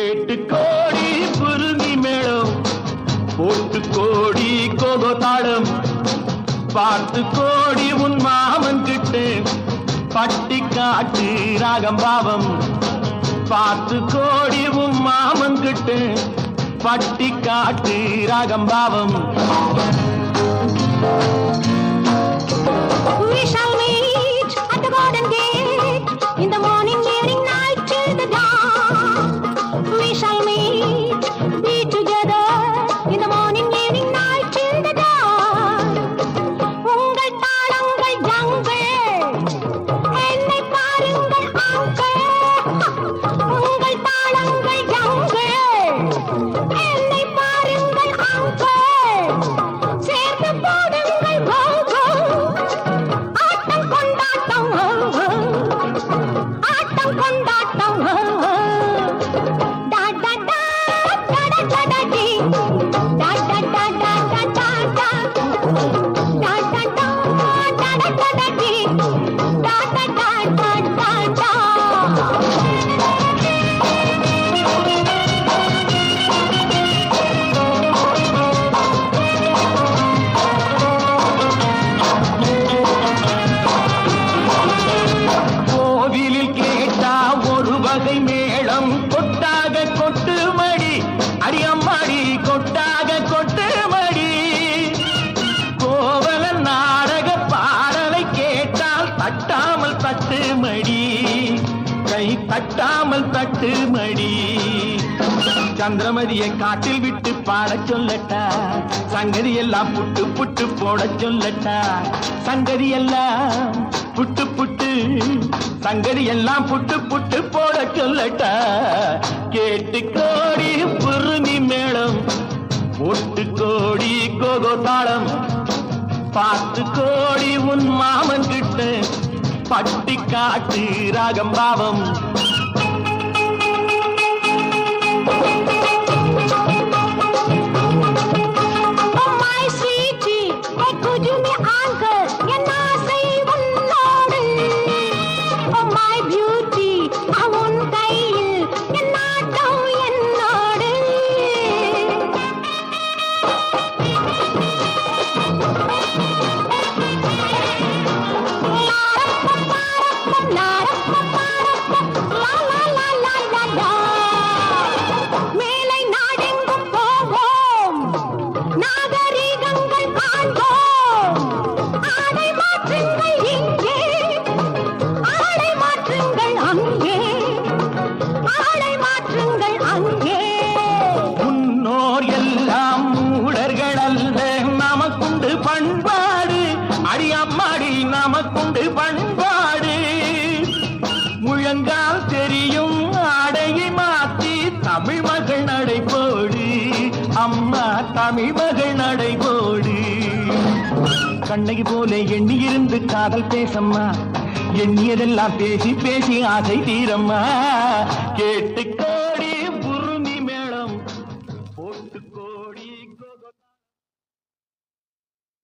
எட்டு கோடி குருமி மேளம் போட்டு கோடி கோகோ தாளம். பார்த்து கோடி உன் மாமன் கிட்டு பட்டி காட்டு ராகம் பாவம். பார்த்து கோடி உன் மாமன் கிட்டு பட்டி காட்டு ராகம் பாவம். மடி கை தட்டாமல் தட்டு மடி சந்திரமதியை காட்டில் விட்டு பாட சொல்லட்டா? சங்கதி எல்லாம் புட்டு புட்டு போட சொல்லட்டா? சங்கதி எல்லாம் புட்டு புட்டு சங்கதி எல்லாம் புட்டு புட்டு போட சொல்லட்டா? கேட்டு கோடி புருமி மேளம் ஒட்டு கோடி கோகோ தாளம் பார்த்து கோடி உன் மாமன் கிட்ட பட்டி காட்டு ராகம் பாவம். நமக்குண்டு பண்பாடு. முழங்கால் தெரியும் ஆடையை மாற்றி தமிழ் மகள் நடைபோடு. அம்மா தமிழ் மகள் நடைபோடு. கண்ணகி போல எண்ணியிருந்து காதல் பேசம்மா. எண்ணியதெல்லாம் பேசி பேசி ஆசை தீரம்மா. கேட்டு கோடி